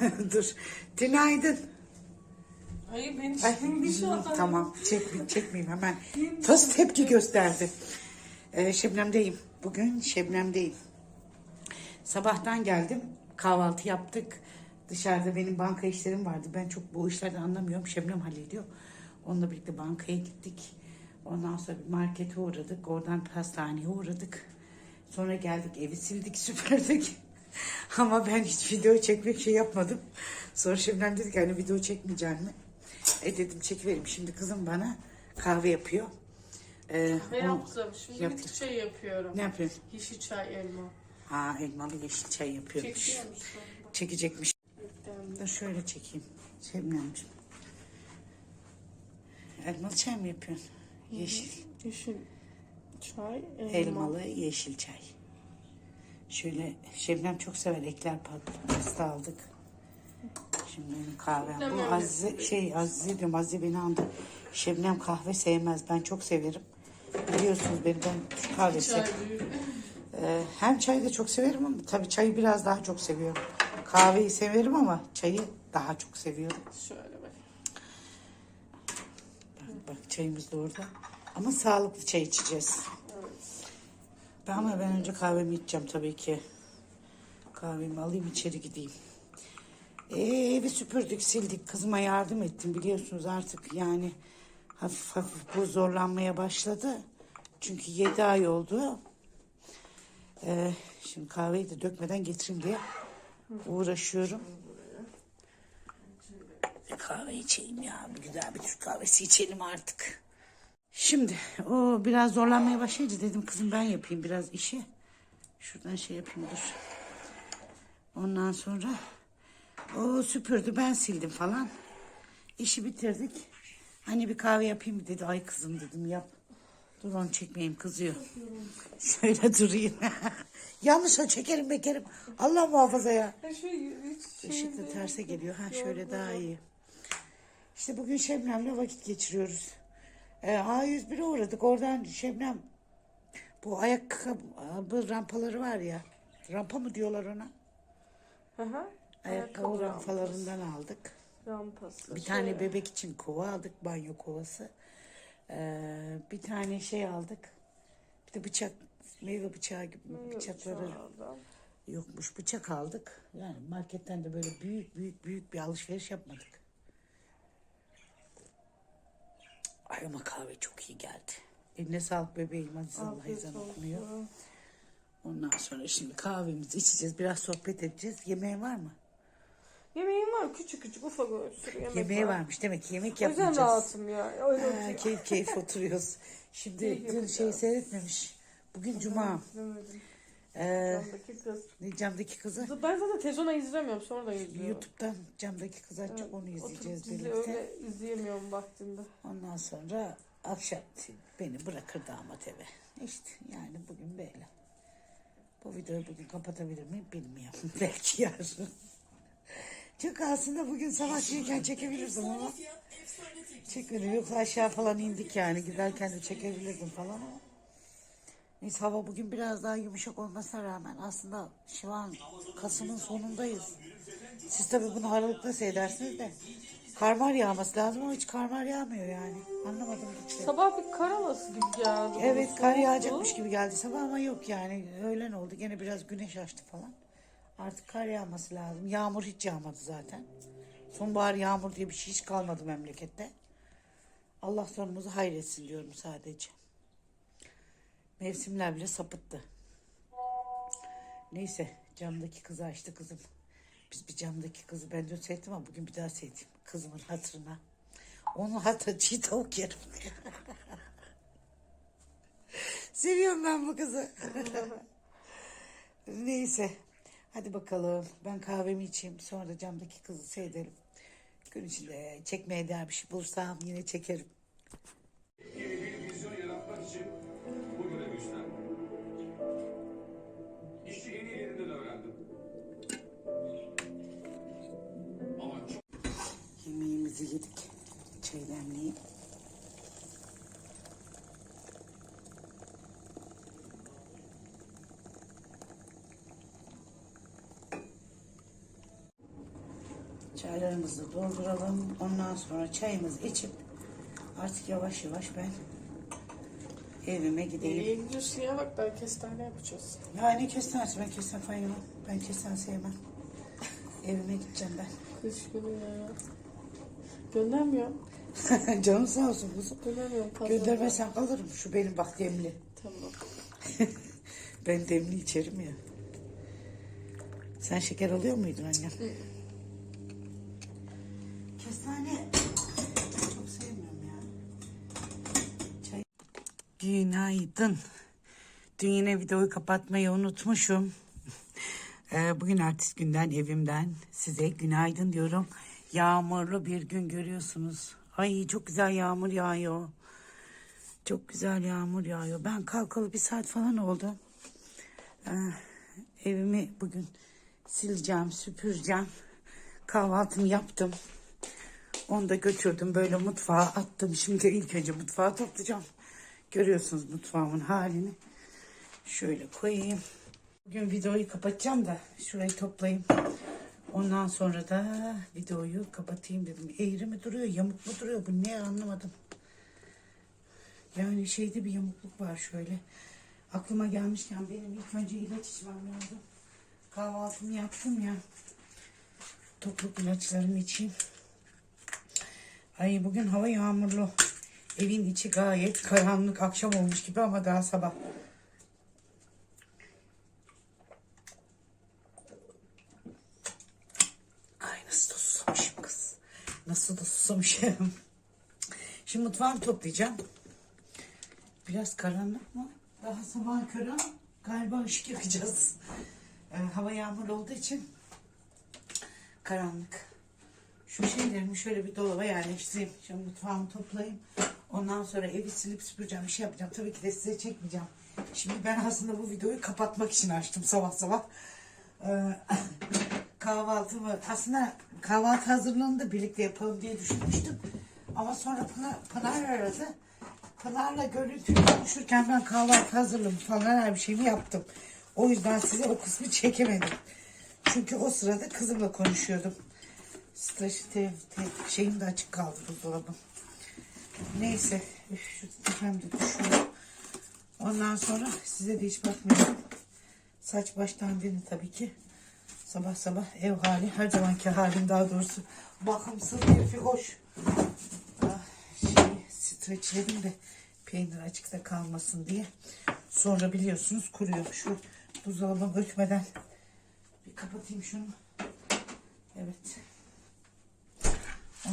Dur. Günaydın. Ay, şimdi şu an. tamam çekmeyeyim, çekmeyeyim hemen. Tas tepki gösterdi. Ee, Şebnem'deyim. Bugün Şebnem'deyim. Sabahtan geldim. Kahvaltı yaptık. Dışarıda benim banka işlerim vardı. Ben çok bu işlerden anlamıyorum. Şebnem hallediyor. Onunla birlikte bankaya gittik. Ondan sonra bir markete uğradık. Oradan pastaneye uğradık. Sonra geldik evi sildik süpürdük. Ama ben hiç video çekmek şey yapmadım. Sonra Şebnem dedi ki hani video çekmeyecek mi? E dedim çekiverim. Şimdi kızım bana kahve yapıyor. Ee, Ne onu- yaptım? Şimdi bir şey yapıyorum. Ne yapıyorsun? Yeşil çay elma. Ha elmalı yeşil çay yapıyormuş. Çekiyor musun? Çekecekmiş. Dur şöyle çekeyim. Şebnemciğim. Elmalı çay mı yapıyorsun? Yeşil. Yeşil çay elma. Elmalı yeşil çay. Şöyle Şebnem çok sever ekler pasta aldık. Şimdi benim kahvem. Bu Azize, şey Azize diyorum Azize beni andı. Şebnem kahve sevmez. Ben çok severim. Biliyorsunuz beni ben Türk kahvesi. Çay. Ee, hem çayı da çok severim ama tabii çayı biraz daha çok seviyorum. Kahveyi severim ama çayı daha çok seviyorum. Şöyle bak. Bak, bak çayımız da orada. Ama sağlıklı çay içeceğiz. Ama ben önce kahvemi içeceğim tabii ki. Kahvemi alayım içeri gideyim. Ee, evi süpürdük sildik. Kızıma yardım ettim biliyorsunuz artık yani hafif hafif bu zorlanmaya başladı. Çünkü 7 ay oldu. Ee, şimdi kahveyi de dökmeden getireyim diye uğraşıyorum. Kahve içeyim ya. Güzel bir Türk kahvesi içelim artık. Şimdi o biraz zorlanmaya başlayınca dedim kızım ben yapayım biraz işi. Şuradan şey yapayım dur. Ondan sonra o süpürdü ben sildim falan. İşi bitirdik. Hani bir kahve yapayım mı dedi. Ay kızım dedim yap. Dur onu çekmeyeyim kızıyor. Şöyle durayım. Yanlış o çekerim bekerim. Allah muhafaza ya. Şey Işık da terse geliyor. Ha şöyle daha iyi. İşte bugün Şebnem'le vakit geçiriyoruz. Ee, A101'e uğradık. Oradan Şebnem bu ayakkabı rampaları var ya. Rampa mı diyorlar ona? Hı hı. Ayakkabı rampalarından aldık. Rampası. Bir tane bebek için kova aldık. Banyo kovası. Ee, bir tane şey aldık. Bir de bıçak, meyve bıçağı gibi bıçakları yokmuş. Bıçak aldık. Yani marketten de böyle büyük büyük büyük bir alışveriş yapmadık. Ay ama kahve çok iyi geldi. Eline sağlık bebeğim. Aziz Allah ezan okunuyor. Ondan sonra şimdi kahvemizi içeceğiz. Biraz sohbet edeceğiz. Yemeğin var mı? Yemeğim var küçük küçük ufak sürü yemek Yemeği var. varmış. Demek ki yemek O yüzden rahatım ya. Öyle Ha, oturuyorum. keyif keyif oturuyoruz. Şimdi Keyif dün yapacağız. şey seyretmemiş. Bugün cuma. İzlemedim. Ee, Camdaki kız. camdaki kızı Ben zaten televizyona izlemiyorum sonra da izliyorum. YouTube'dan camdaki kızı açıp onu Oturup izleyeceğiz dizi birlikte. öyle izleyemiyorum vaktinde. Ondan sonra akşam beni bırakır damat eve. İşte yani bugün böyle. Bu videoyu bugün kapatabilir miyim bilmiyorum. Belki yarın. Çok aslında bugün sabah gelirken çekebilirdim ama. Çekmedim. Yoksa aşağı falan indik yani. Giderken de çekebilirdim falan ama. Neyse hava bugün biraz daha yumuşak olmasına rağmen aslında şu an Kasım'ın sonundayız. Siz tabii bunu Aralık'ta seyredersiniz de. Karmar yağması lazım ama hiç karmar yağmıyor yani. Anlamadım gitti. Sabah bir kar havası gibi geldi. Evet kar yağacakmış gibi geldi sabah ama yok yani. Öğlen oldu gene biraz güneş açtı falan. Artık kar yağması lazım. Yağmur hiç yağmadı zaten. Sonbahar yağmur diye bir şey hiç kalmadı memlekette. Allah sonumuzu hayretsin diyorum sadece. Mevsimler bile sapıttı. Neyse camdaki kızı açtı kızım. Biz bir camdaki kızı ben dün seyrettim ama bugün bir daha seyredeyim. Kızımın hatırına. Onun hatırı çiğ tavuk yerim. Seviyorum ben bu kızı. Neyse. Hadi bakalım. Ben kahvemi içeyim. Sonra da camdaki kızı seyredelim. Gün içinde çekmeye değer bir şey bulursam yine çekerim. Yemeğimizi yedik. Çay demleyeyim. Çaylarımızı dolduralım. Ondan sonra çayımızı içip artık yavaş yavaş ben evime gideyim. Nereye gidiyorsun ya bak daha kestane yapacağız. Ya ne kestanesi ben kestane falan yemem. Ben kestane sevmem. Evime gideceğim ben. Kış günü ya. Göndermiyorum. Canım sağ olsun kuzum. Göndermiyorum. Pazar. Göndermesen kalırım. Şu benim bak demli. Tamam. Ben demli içerim ya. Sen şeker alıyor muydun annem? Kestane çok sevmiyorum ya. Çay. Günaydın. Dün yine videoyu kapatmayı unutmuşum. Ee, Bugün ertesi günden evimden size günaydın diyorum. Yağmurlu bir gün görüyorsunuz. Ay çok güzel yağmur yağıyor. Çok güzel yağmur yağıyor. Ben kalkalı bir saat falan oldu. Ee, evimi bugün sileceğim, süpüreceğim. Kahvaltımı yaptım. Onu da götürdüm böyle mutfağa attım. Şimdi ilk önce mutfağı toplayacağım. Görüyorsunuz mutfağımın halini. Şöyle koyayım. Bugün videoyu kapatacağım da şurayı toplayayım. Ondan sonra da videoyu kapatayım dedim. Eğri mi duruyor, yamuk mu duruyor? Bu ne anlamadım. Yani şeyde bir yamukluk var şöyle. Aklıma gelmişken benim ilk önce ilaç içmem lazım. Kahvaltımı yaptım ya. Topluk ilaçlarımı içeyim. Ay bugün hava yağmurlu. Evin içi gayet karanlık akşam olmuş gibi ama daha sabah. Ay nasıl da susamışım kız. Nasıl da susamışım. Şimdi mutfağımı toplayacağım. Biraz karanlık mı? Daha sabah körü galiba ışık yakacağız. Ee, hava yağmurlu olduğu için karanlık. Şu şeylerimi şöyle bir dolaba yerleştireyim. Şimdi mutfağımı toplayayım. Ondan sonra evi silip süpüreceğim. Bir şey yapacağım. Tabii ki de size çekmeyeceğim. Şimdi ben aslında bu videoyu kapatmak için açtım sabah sabah. Ee, kahvaltımı aslında kahvaltı hazırlığını da birlikte yapalım diye düşünmüştüm. Ama sonra Pınar, Pınar aradı. Pınar'la görüntülü konuşurken ben kahvaltı hazırladım falan her bir şeyimi yaptım. O yüzden size o kısmı çekemedim. Çünkü o sırada kızımla konuşuyordum. Staj te, te, şeyim de açık kaldı buzdolabım. Neyse. Üf, şu tepem de düşüyor. Ondan sonra size de hiç bakmıyorum. Saç baştan beni tabii ki. Sabah sabah ev hali her zamanki halim daha doğrusu bakımsız bir hoş. Ah, şey, streçledim de peynir açıkta kalmasın diye. Sonra biliyorsunuz kuruyor. Şu buzdolabı ötmeden bir kapatayım şunu. Evet.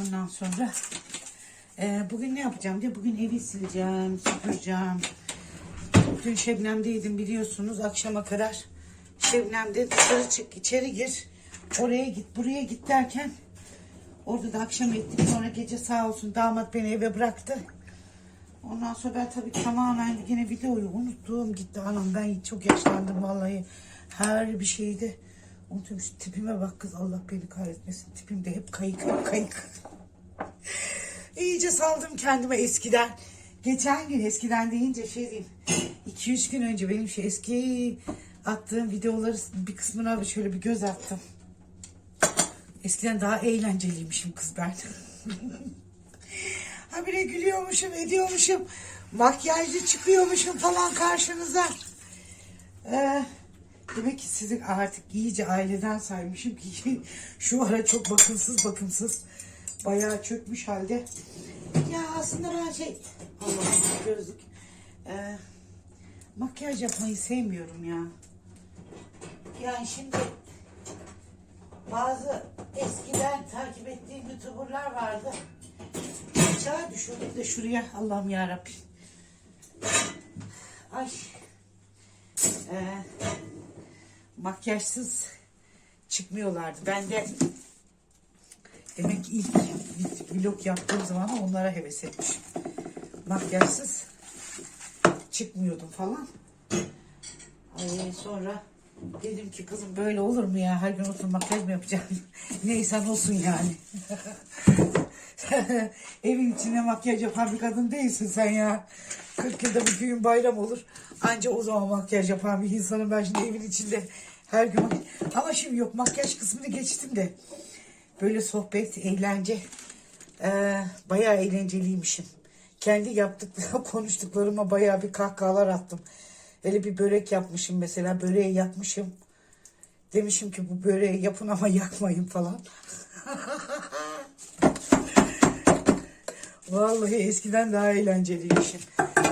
Ondan sonra e, bugün ne yapacağım diye bugün evi sileceğim, süpüreceğim. Dün Şebnem'deydim biliyorsunuz akşama kadar. Şebnem'de dışarı çık, içeri gir. Oraya git, buraya git derken orada da akşam ettik. Sonra gece sağ olsun damat beni eve bıraktı. Ondan sonra ben tabii tamamen yine videoyu unuttum. Gitti anam ben çok yaşlandım vallahi. Her bir şeyde unuttum. Şu tipime bak kız Allah beni kahretmesin. Tipim de hep kayık hep kayık. İyice saldım kendime eskiden. Geçen gün eskiden deyince şey diyeyim. 2-3 gün önce benim şu eski attığım videoları bir kısmına şöyle bir göz attım. Eskiden daha eğlenceliymişim kız ben. Habire gülüyormuşum, ediyormuşum. Makyajlı çıkıyormuşum falan karşınıza. Ee, demek ki sizi artık iyice aileden saymışım ki şu ara çok bakımsız bakımsız. Bayağı çökmüş halde. Ya aslında ben şey... Allah'ım gözlük. Ee, makyaj yapmayı sevmiyorum ya. Yani şimdi bazı eskiden takip ettiğim youtuberlar vardı. Aşağı düşürdüm de şuraya Allah'ım yarabbim. Ay. Ee, makyajsız çıkmıyorlardı. Ben de demek ilk vlog yaptığım zaman onlara heves etmişim. Makyajsız çıkmıyordum falan. Ay sonra dedim ki kızım böyle olur mu ya? Her gün oturup makyaj mı yapacağım? Neyse olsun yani. Evin içinde makyaj yapan bir kadın değilsin sen ya. 40 yılda bir düğün bayram olur. Anca o zaman makyaj yapan bir insanım ben şimdi evin içinde her gün. Ama şimdi yok makyaj kısmını geçtim de. Böyle sohbet, eğlence. Ee, bayağı eğlenceliymişim. Kendi yaptıklarım, konuştuklarıma bayağı bir kahkahalar attım. Hele bir börek yapmışım mesela. Böreği yakmışım. Demişim ki bu böreği yapın ama yakmayın falan. Vallahi eskiden daha eğlenceliymişim.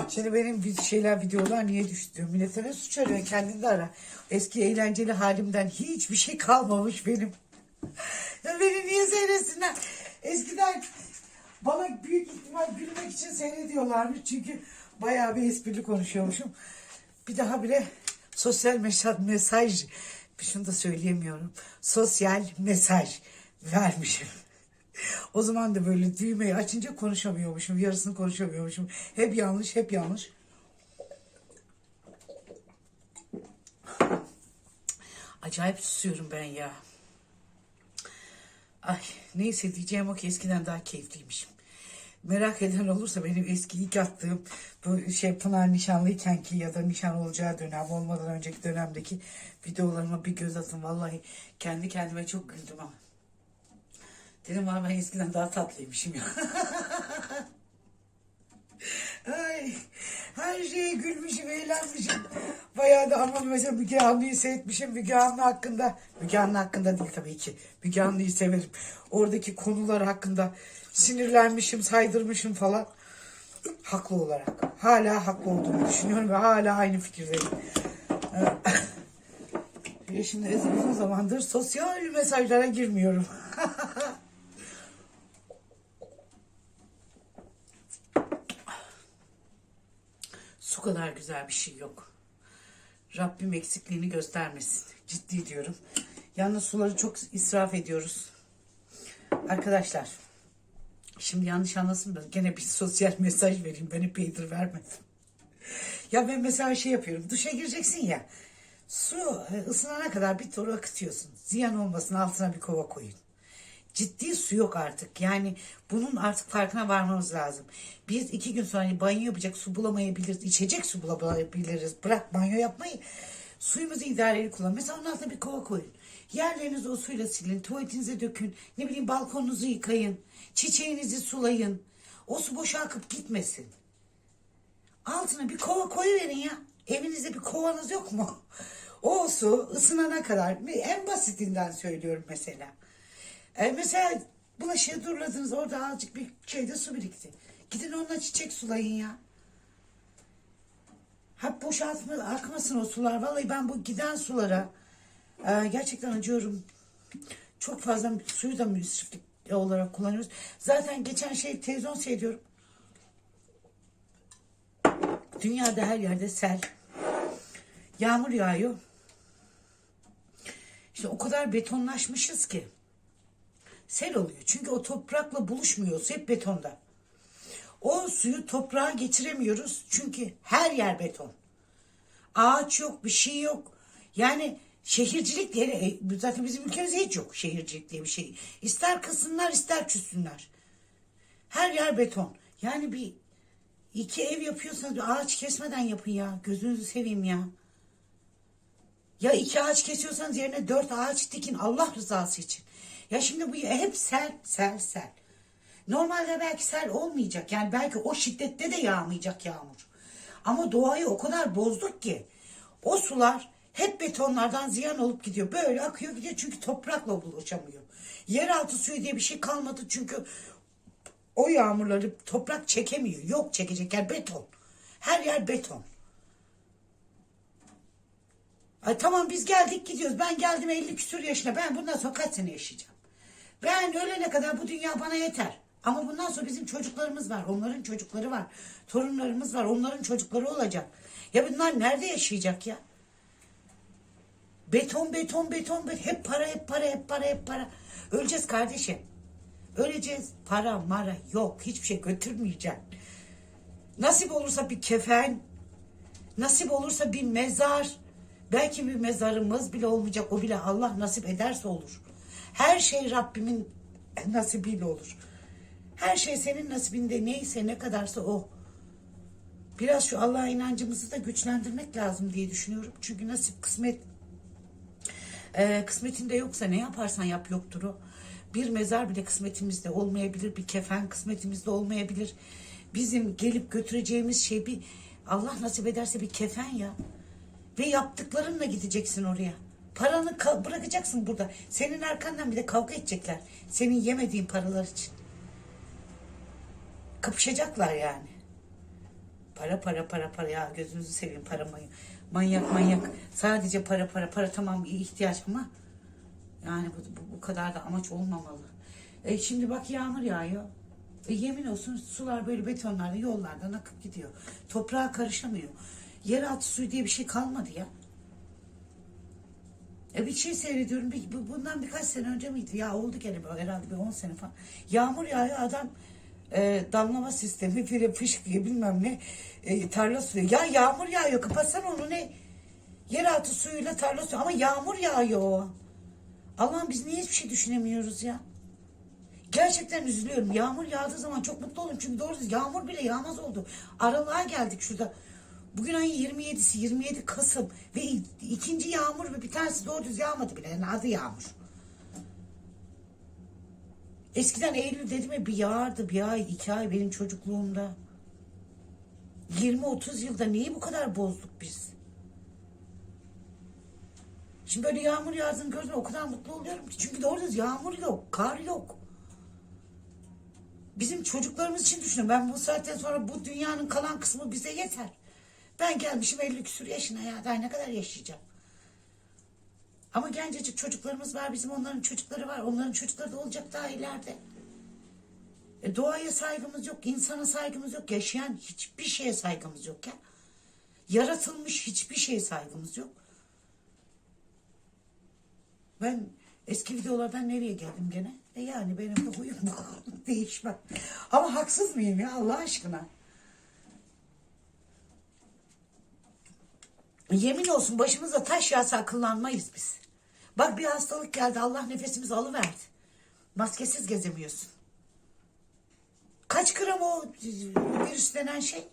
Şimdi benim bir şeyler videolar niye düştü? Millete ne suç arıyor kendini ara. Eski eğlenceli halimden hiçbir şey kalmamış benim. Ya beni niye seyretsinler? Eskiden bana büyük ihtimal gülmek için seyrediyorlarmış. Çünkü bayağı bir esprili konuşuyormuşum. Bir daha bile sosyal mesaj, mesaj şunu da söyleyemiyorum. Sosyal mesaj vermişim. O zaman da böyle düğmeyi açınca konuşamıyormuşum. Yarısını konuşamıyormuşum. Hep yanlış, hep yanlış. Acayip susuyorum ben ya. Ay neyse diyeceğim o ki eskiden daha keyifliymişim. Merak eden olursa benim eski ilk attığım bu şey Pınar nişanlıyken ki ya da nişan olacağı dönem olmadan önceki dönemdeki videolarıma bir göz atın. Vallahi kendi kendime çok güldüm ama. Dedim var ben eskiden daha tatlıymışım ya. Ay, her şeye gülmüşüm, eğlenmişim. Bayağı da ama mesela Müge Anlı'yı seyretmişim. Müge Anlı hakkında, Müge Anlı hakkında değil tabii ki. Müge Anlı'yı severim. Oradaki konular hakkında sinirlenmişim, saydırmışım falan. Haklı olarak. Hala haklı olduğumu düşünüyorum ve hala aynı fikirdeyim. Şimdi uzun zamandır sosyal mesajlara girmiyorum. Su kadar güzel bir şey yok. Rabbim eksikliğini göstermesin. Ciddi diyorum. Yalnız suları çok israf ediyoruz. Arkadaşlar. Şimdi yanlış anlasın da gene bir sosyal mesaj vereyim. Ben epeydir vermedim. Ya ben mesela şey yapıyorum. Duşa gireceksin ya. Su e, ısınana kadar bir tur akıtıyorsun. Ziyan olmasın altına bir kova koyun. Ciddi su yok artık. Yani bunun artık farkına varmamız lazım. Biz iki gün sonra banyo yapacak su bulamayabiliriz. içecek su bulamayabiliriz. Bırak banyo yapmayı. Suyumuzu idareli kullan. Mesela onun altına bir kova koyun. Yerlerinizi o suyla silin. Tuvaletinize dökün. Ne bileyim balkonunuzu yıkayın. Çiçeğinizi sulayın. O su boşa akıp gitmesin. Altına bir kova koyuverin ya. Evinizde bir kovanız yok mu? O su ısınana kadar en basitinden söylüyorum mesela. E mesela bulaşığı durladınız orada azıcık bir şeyde su birikti. Gidin onunla çiçek sulayın ya. Hep boşaltma akmasın o sular. Vallahi ben bu giden sulara e, gerçekten acıyorum. Çok fazla suyu da müsriflik olarak kullanıyoruz. Zaten geçen şey televizyon seyrediyorum. Dünyada her yerde sel. Yağmur yağıyor. İşte o kadar betonlaşmışız ki. Sel oluyor. Çünkü o toprakla buluşmuyoruz. Hep betonda. O suyu toprağa geçiremiyoruz. Çünkü her yer beton. Ağaç yok, bir şey yok. Yani şehircilik diye e, zaten bizim ülkemizde hiç yok şehircilik diye bir şey. İster kısınlar ister küssünler. Her yer beton. Yani bir iki ev yapıyorsanız bir ağaç kesmeden yapın ya. Gözünüzü seveyim ya. Ya iki ağaç kesiyorsanız yerine dört ağaç dikin Allah rızası için. Ya şimdi bu hep sel, sel, sel. Normalde belki sel olmayacak. Yani belki o şiddette de yağmayacak yağmur. Ama doğayı o kadar bozduk ki o sular hep betonlardan ziyan olup gidiyor. Böyle akıyor gidiyor çünkü toprakla buluşamıyor. Yeraltı suyu diye bir şey kalmadı çünkü o yağmurları toprak çekemiyor. Yok çekecek yer beton. Her yer beton. Ay tamam biz geldik gidiyoruz. Ben geldim 50 küsur yaşına. Ben bundan sonra kaç sene yaşayacağım? Ben ölene kadar bu dünya bana yeter. Ama bundan sonra bizim çocuklarımız var. Onların çocukları var. Torunlarımız var. Onların çocukları olacak. Ya bunlar nerede yaşayacak ya? Beton, beton, beton, beton. Hep para, hep para, hep para, hep para. Öleceğiz kardeşim. Öleceğiz. Para, mara yok. Hiçbir şey götürmeyeceksin. Nasip olursa bir kefen. Nasip olursa bir mezar. Belki bir mezarımız bile olmayacak. O bile Allah nasip ederse olur. Her şey Rabbimin nasibiyle olur. Her şey senin nasibinde neyse ne kadarsa o. Biraz şu Allah'a inancımızı da güçlendirmek lazım diye düşünüyorum. Çünkü nasip kısmet e, kısmetinde yoksa ne yaparsan yap yoktur o. Bir mezar bile kısmetimizde olmayabilir. Bir kefen kısmetimizde olmayabilir. Bizim gelip götüreceğimiz şey bir Allah nasip ederse bir kefen ya. Ve yaptıklarınla gideceksin oraya. Paranı ka- bırakacaksın burada. Senin arkandan bir de kavga edecekler. Senin yemediğin paralar için. Kapışacaklar yani. Para para para para ya gözünüzü seveyim para manyak. Manyak manyak. Sadece para para para tamam bir ihtiyaç ama yani bu, bu, bu kadar da amaç olmamalı. E şimdi bak yağmur yağıyor. E yemin olsun sular böyle betonlarda yollardan akıp gidiyor. Toprağa karışamıyor. Yeraltı suyu diye bir şey kalmadı ya. E bir şey seyrediyorum. Bir, bu- bundan birkaç sene önce miydi? Ya oldu gene böyle herhalde bir 10 sene falan. Yağmur yağıyor adam e, damlama sistemi, fire fışkıyor bilmem ne e, tarla suyu. Ya yağmur yağıyor kapatsana onu ne? Yeraltı suyuyla tarla suyu ama yağmur yağıyor o. Allah'ım biz niye hiçbir şey düşünemiyoruz ya? Gerçekten üzülüyorum. Yağmur yağdığı zaman çok mutlu olurum. Çünkü doğru yağmur bile yağmaz oldu. Aralığa geldik şurada. Bugün ayın 27'si 27 Kasım ve ikinci yağmur ve bir tanesi doğru düz yağmadı bile. Yani adı yağmur. Eskiden Eylül dedim ya bir yağardı bir ay iki ay benim çocukluğumda. 20-30 yılda neyi bu kadar bozduk biz? Şimdi böyle yağmur yağdığını gördüm o kadar mutlu oluyorum ki. Çünkü doğru düz yağmur yok, kar yok. Bizim çocuklarımız için düşünün. Ben bu saatten sonra bu dünyanın kalan kısmı bize yeter. Ben gelmişim 50 küsur yaşına ya. Daha ne kadar yaşayacağım? Ama gencecik çocuklarımız var. Bizim onların çocukları var. Onların çocukları da olacak daha ileride. E, doğaya saygımız yok. insana saygımız yok. Yaşayan hiçbir şeye saygımız yok ya. Yaratılmış hiçbir şeye saygımız yok. Ben eski videolardan nereye geldim gene? E yani benim de huyum. Değişmem. Ama haksız mıyım ya Allah aşkına? Yemin olsun başımıza taş yağsa akıllanmayız biz. Bak bir hastalık geldi Allah nefesimizi alıverdi. Maskesiz gezemiyorsun. Kaç gram o virüs denen şey?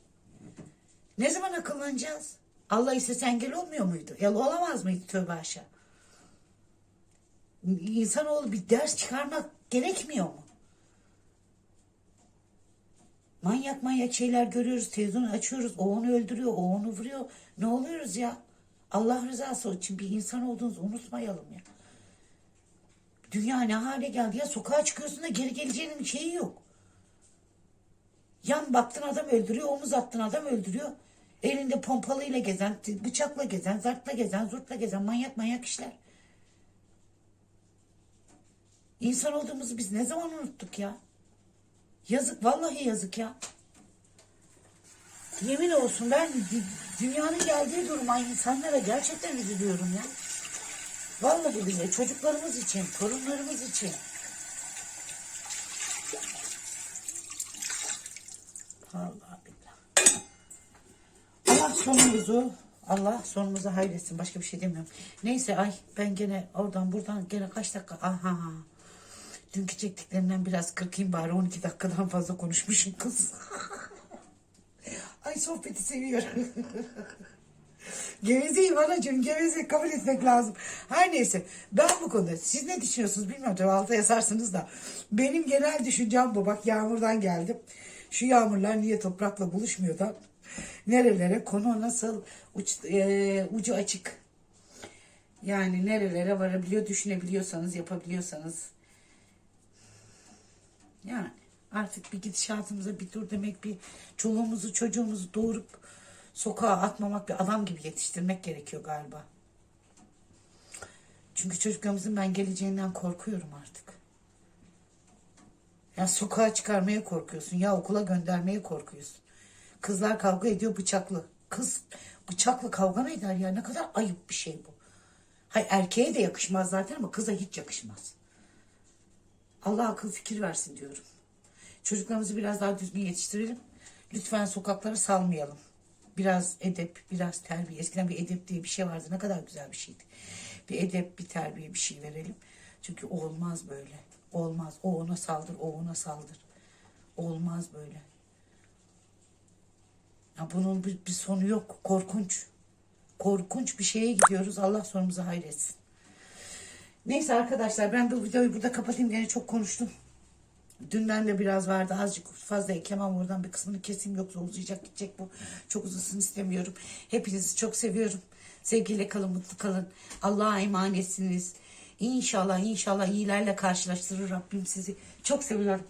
Ne zaman akıllanacağız? Allah istese engel olmuyor muydu? Ya olamaz mıydı tövbe aşağı? İnsanoğlu bir ders çıkarmak gerekmiyor mu? Manyak manyak şeyler görüyoruz. Televizyonu açıyoruz. O onu öldürüyor. O onu vuruyor. Ne oluyoruz ya? Allah rızası için bir insan olduğunuzu unutmayalım ya. Dünya ne hale geldi ya? Sokağa çıkıyorsun da geri geleceğinin şeyi yok. Yan baktın adam öldürüyor. Omuz attın adam öldürüyor. Elinde pompalıyla gezen, bıçakla gezen, zartla gezen, zurtla gezen manyak manyak işler. İnsan olduğumuzu biz ne zaman unuttuk ya? Yazık vallahi yazık ya. Yemin olsun ben dü- dünyanın geldiği duruma insanlara gerçekten üzülüyorum ya. Vallahi bile çocuklarımız için, torunlarımız için. Allah billah. Allah sonumuzu Allah sonumuzu hayretsin. Başka bir şey demiyorum. Neyse ay ben gene oradan buradan gene kaç dakika aha. Dünkü çektiklerinden biraz kırkayım bari 12 dakikadan fazla konuşmuşum kız. ay sohbeti seviyorum. Gevezeyim anacığım geveze kabul etmek lazım. Her neyse ben bu konuda siz ne düşünüyorsunuz bilmiyorum tabii alta yazarsınız da. Benim genel düşüncem bu bak yağmurdan geldim. Şu yağmurlar niye toprakla buluşmuyor da nerelere konu nasıl uç, e, ucu açık. Yani nerelere varabiliyor düşünebiliyorsanız yapabiliyorsanız. Yani artık bir gidişatımıza bir dur demek bir çoluğumuzu çocuğumuzu doğurup sokağa atmamak bir adam gibi yetiştirmek gerekiyor galiba. Çünkü çocuklarımızın ben geleceğinden korkuyorum artık. Ya sokağa çıkarmaya korkuyorsun. Ya okula göndermeye korkuyorsun. Kızlar kavga ediyor bıçaklı. Kız bıçaklı kavga mı eder ya? Ne kadar ayıp bir şey bu. Hay erkeğe de yakışmaz zaten ama kıza hiç yakışmaz. Allah akıl fikir versin diyorum. Çocuklarımızı biraz daha düzgün yetiştirelim. Lütfen sokaklara salmayalım. Biraz edep, biraz terbiye. Eskiden bir edep diye bir şey vardı. Ne kadar güzel bir şeydi. Bir edep, bir terbiye bir şey verelim. Çünkü olmaz böyle. Olmaz. O ona saldır, o ona saldır. Olmaz böyle. Ya bunun bir, bir sonu yok. Korkunç. Korkunç bir şeye gidiyoruz. Allah sonumuzu hayretsin. Neyse arkadaşlar ben bu videoyu burada kapatayım. Gene çok konuştum. Dünden de biraz vardı. Azıcık fazla eklemem oradan bir kısmını keseyim. Yoksa uzayacak gidecek bu. Çok uzasın istemiyorum. Hepinizi çok seviyorum. Sevgiyle kalın, mutlu kalın. Allah'a emanetsiniz. İnşallah inşallah iyilerle karşılaştırır Rabbim sizi. Çok seviyorum.